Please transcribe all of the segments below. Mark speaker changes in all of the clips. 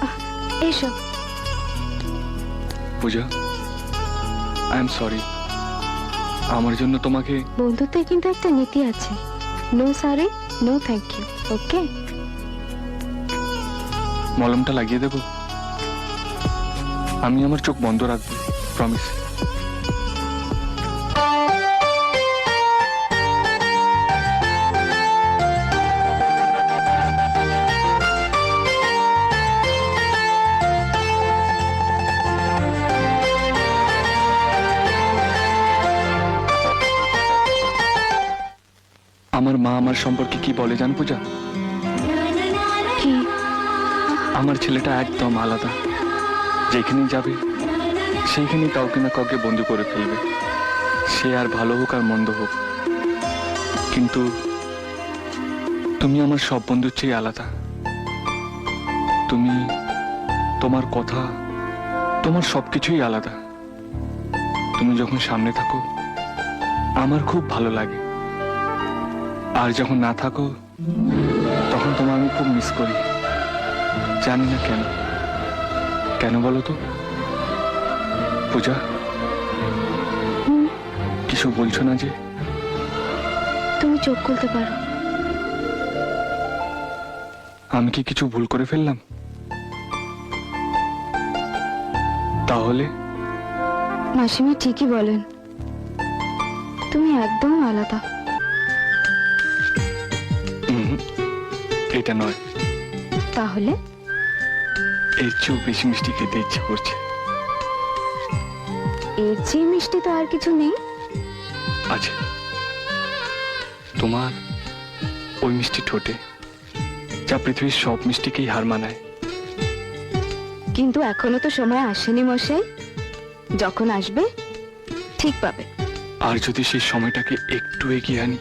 Speaker 1: আহ, এসো।
Speaker 2: পূজা I am sorry আমার জন্য তোমাকে
Speaker 1: বন্ধুত্বের কিন্তু একটা নীতি আছে। No sorry no thank you okay
Speaker 2: মলমটা লাগিয়ে দেব? আমি আমার চোখ বন্ধ রাখব প্রমিস আমার মা আমার সম্পর্কে কি বলে জান পূজা?
Speaker 1: কি?
Speaker 2: আমার ছেলেটা একদম আলাদা। যেখানেই যাবে সেইখানেই কাউকে না কাউকে বন্দি করে ফেলবে। সে আর ভালো হোক আর মন্দ হোক। কিন্তু তুমি আমার সব বন্ধুর চেয়ে আলাদা। তুমি তোমার কথা তোমার সব কিছুই আলাদা। তুমি যখন সামনে থাকো আমার খুব ভালো লাগে। আর যখন না থাকো তখন তোমার আমি খুব মিস করি। জানি না কেন। কেন বলো তো? পূজা কিছু বলছো না যে?
Speaker 1: তুমি চোখ খুলতে পারো।
Speaker 2: আমি কি কিছু ভুল করে ফেললাম? তাহলে?
Speaker 1: মাসিমা ঠিকই বলেন। তুমি একদম আলাদা।
Speaker 2: এটা নয়।
Speaker 1: তাহলে?
Speaker 2: এর চেয়েও বেশি মিষ্টি খেতে ইচ্ছে করছে।
Speaker 1: এর চেয়ে মিষ্টি তো আর কিছু নেই।
Speaker 2: আছে তোমার ওই মিষ্টি ঠোঁটে যা পৃথিবীর সব মিষ্টিকেই হার মানায়।
Speaker 1: কিন্তু এখনও তো সময় আসেনি মশাই। যখন আসবে ঠিক পাবে।
Speaker 2: আর যদি সেই সময়টাকে একটু এগিয়ে আনি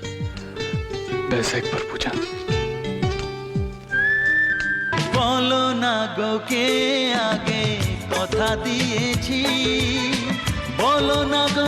Speaker 2: ব্যাস একবার পূজা
Speaker 3: বলো না গো কে আগে কথা দিয়েছি? বলো না গো